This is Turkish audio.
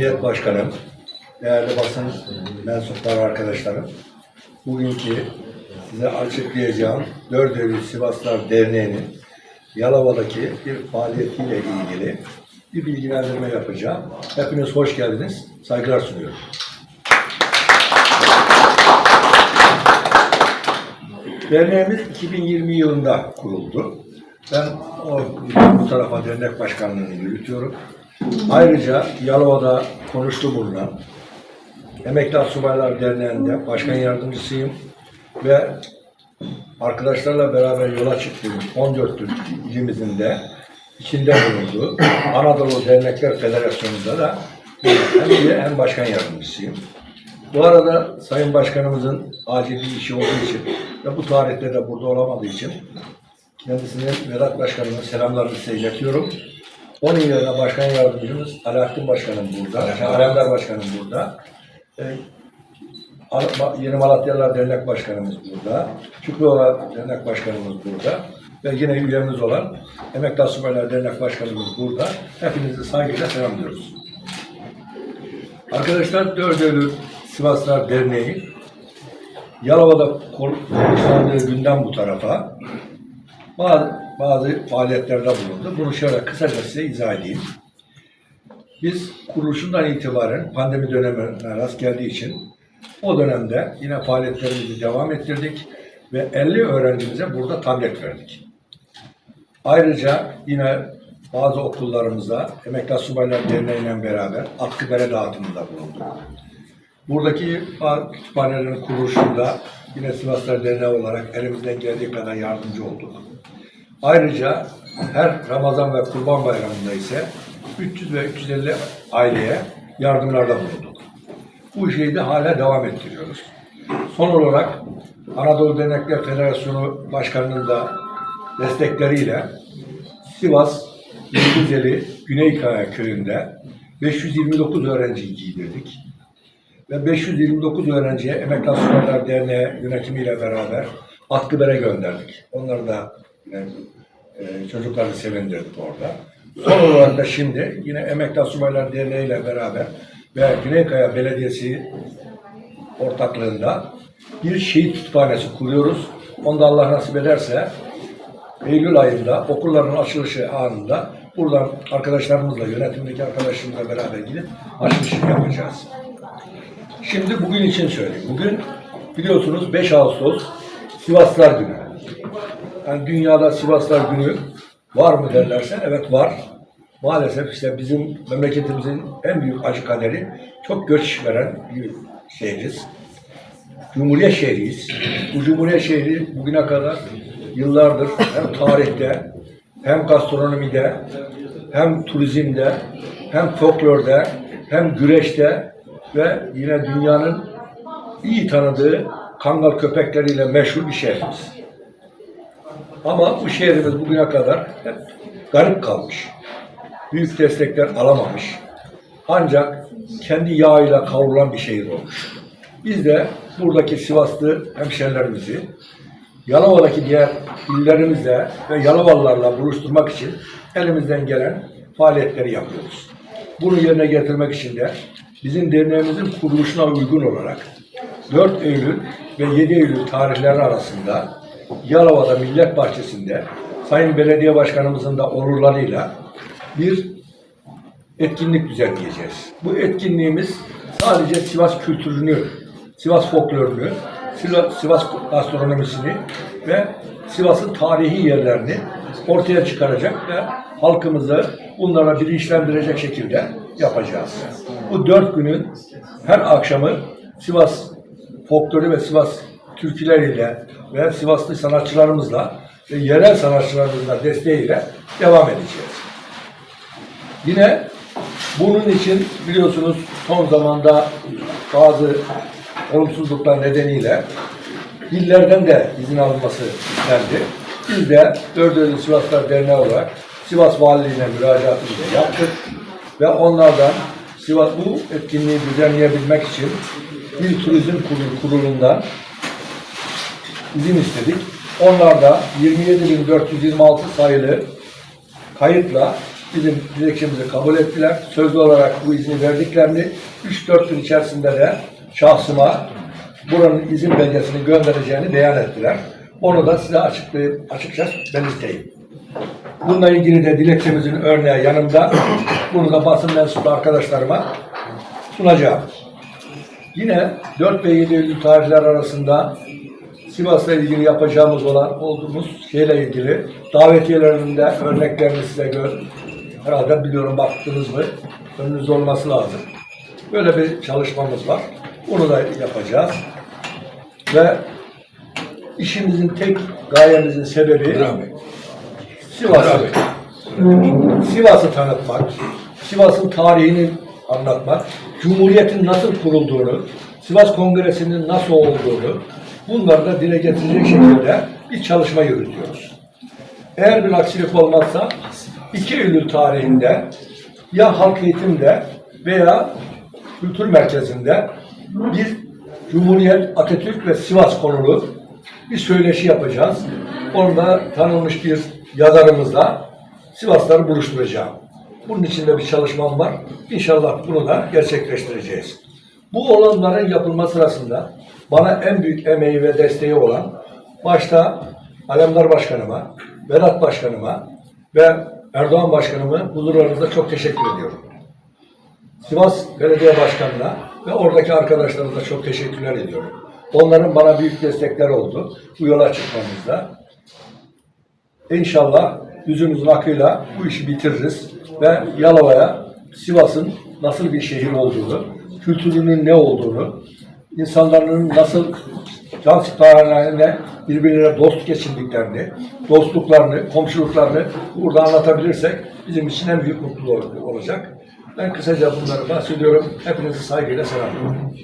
Emniyet Başkanım, değerli basın mensupları arkadaşlarım, bugünkü size açıklayacağım 4 Eylül Sivaslar Derneği'nin Yalova'daki bir faaliyetiyle ilgili bir bilgilendirme yapacağım. Hepiniz hoş geldiniz, saygılar sunuyorum. Derneğimiz 2020 yılında kuruldu. Ben o bu tarafa dernek başkanlığını yürütüyorum. Ayrıca Yalova'da konuştu bulunan Emekli Asubaylar Derneği'nde başkan yardımcısıyım ve arkadaşlarla beraber yola çıktığımız 14 Türk ilimizin de içinde bulunduğu Anadolu Dernekler Federasyonu'nda da hem üye hem başkan yardımcısıyım. Bu arada Sayın Başkanımızın acil bir işi olduğu için ve bu tarihte de burada olamadığı için kendisine Vedat Başkanımın selamlarını size iletiyorum. Onun yerine Başkan Yardımcımız Alaaddin Başkanım burada, Alemdar Başkanım burada. Ee, Yeni Malatyalılar Dernek Başkanımız burada. Şükrüoğlu Dernek Başkanımız burada. Ve yine üyemiz olan Emekli Asubaylar Dernek Başkanımız burada. Hepinizi saygıyla selamlıyoruz. Arkadaşlar 4 Eylül Sivaslar Derneği Yalova'da kuruluşlandığı günden bu tarafa bazı, bazı faaliyetlerde bulundu. Bunu şöyle kısaca size izah edeyim. Biz kuruluşundan itibaren pandemi dönemine rast geldiği için o dönemde yine faaliyetlerimizi devam ettirdik ve 50 öğrencimize burada tablet verdik. Ayrıca yine bazı okullarımıza Emekli Subaylar Derneği ile beraber atkı bere dağıtımında bulunduk. Buradaki kütüphanelerin kuruluşunda yine Sivaslar Derneği olarak elimizden geldiği kadar yardımcı olduk. Ayrıca her Ramazan ve Kurban Bayramı'nda ise 300 ve 350 aileye yardımlarda bulunduk. Bu işi de hala devam ettiriyoruz. Son olarak Anadolu Dernekler Federasyonu Başkanı'nın da destekleriyle Sivas Yıldızeli Güneykaya köyünde 529 öğrenciyi giydirdik. Ve 529 öğrenciye Emekli Asubaylar Derneği yönetimiyle beraber atkı bere gönderdik. Onları da yine, e, çocukları sevindirdik orada. Son olarak da şimdi yine Emekli Asubaylar Derneği ile beraber ve Güneykaya Belediyesi ortaklığında bir şehit kütüphanesi kuruyoruz. Onu da Allah nasip ederse Eylül ayında okulların açılışı anında buradan arkadaşlarımızla, yönetimdeki arkadaşlarımızla beraber gidip açılışı yapacağız. Şimdi bugün için söyleyeyim. Bugün biliyorsunuz 5 Ağustos Sivaslar Günü. Yani dünyada Sivaslar Günü var mı derlerse evet var. Maalesef işte bizim memleketimizin en büyük acı kaderi çok göç veren bir şehriz. Cumhuriyet şehriyiz. Bu Cumhuriyet şehri bugüne kadar yıllardır hem tarihte hem gastronomide hem turizmde hem folklorda hem güreşte ve yine dünyanın iyi tanıdığı kangal köpekleriyle meşhur bir şehrimiz. Ama bu şehrimiz bugüne kadar hep garip kalmış. Büyük destekler alamamış. Ancak kendi yağıyla kavrulan bir şehir olmuş. Biz de buradaki Sivaslı hemşerilerimizi Yalova'daki diğer illerimizle ve Yalovalılarla buluşturmak için elimizden gelen faaliyetleri yapıyoruz. Bunu yerine getirmek için de bizim derneğimizin kuruluşuna uygun olarak 4 Eylül ve 7 Eylül tarihleri arasında Yalova'da Millet Bahçesi'nde Sayın Belediye Başkanımızın da onurlarıyla bir etkinlik düzenleyeceğiz. Bu etkinliğimiz sadece Sivas kültürünü, Sivas folklorunu, Sivas, gastronomisini ve Sivas'ın tarihi yerlerini ortaya çıkaracak ve halkımızı bunlara bilinçlendirecek şekilde yapacağız. Bu dört günün her akşamı Sivas folkloru ve Sivas türküleriyle ve Sivaslı sanatçılarımızla ve yerel sanatçılarımızla desteğiyle devam edeceğiz. Yine bunun için biliyorsunuz son zamanda bazı olumsuzluklar nedeniyle illerden de izin alınması istendi. Biz de 4 Eylül Sivaslar Derneği olarak Sivas Valiliğine müracaatımızı yaptık ve onlardan Sivas bu etkinliği düzenleyebilmek için bir turizm kurulu kurulundan izin istedik. Onlar da 27.426 sayılı kayıtla bizim dilekçemizi kabul ettiler. Sözlü olarak bu izni verdiklerini 3-4 gün içerisinde de şahsıma buranın izin belgesini göndereceğini beyan ettiler. Onu da size açıklayıp açıkça belirteyim. Bununla ilgili de dilekçemizin örneği yanımda. Bunu da basın mensubu arkadaşlarıma sunacağım. Yine 4 ve 7 Eylül tarihler arasında Sivas'la ilgili yapacağımız olan olduğumuz şeyle ilgili davetiyelerinde örneklerini size gör. Herhalde biliyorum baktınız mı? Önünüzde olması lazım. Böyle bir çalışmamız var. Onu da yapacağız. Ve işimizin tek gayemizin sebebi Sivas'ı Sivas'ı tanıtmak, Sivas'ın tarihini anlatmak, Cumhuriyet'in nasıl kurulduğunu, Sivas Kongresi'nin nasıl olduğunu bunları da dile getirecek şekilde bir çalışma yürütüyoruz. Eğer bir aksilik olmazsa 2 Eylül tarihinde ya halk eğitimde veya kültür merkezinde bir Cumhuriyet, Atatürk ve Sivas konulu bir söyleşi yapacağız. Orada tanınmış bir yazarımızla Sivasları buluşturacağım. Bunun için de bir çalışmam var. İnşallah bunu da gerçekleştireceğiz. Bu olanların yapılma sırasında bana en büyük emeği ve desteği olan başta Alemdar Başkanıma, Vedat Başkanıma ve Erdoğan Başkanıma huzurlarınızda çok teşekkür ediyorum. Sivas Belediye Başkanı'na ve oradaki arkadaşlarına da çok teşekkürler ediyorum. Onların bana büyük destekler oldu bu yola çıkmamızda. İnşallah yüzümüzün akıyla bu işi bitiririz ve Yalova'ya Sivas'ın nasıl bir şehir olduğunu, kültürünün ne olduğunu, insanların nasıl can siparişlerine birbirine dost geçindiklerini, dostluklarını, komşuluklarını burada anlatabilirsek bizim için en büyük mutluluk olacak. Ben kısaca bunları bahsediyorum. Hepinizi saygıyla selamlıyorum.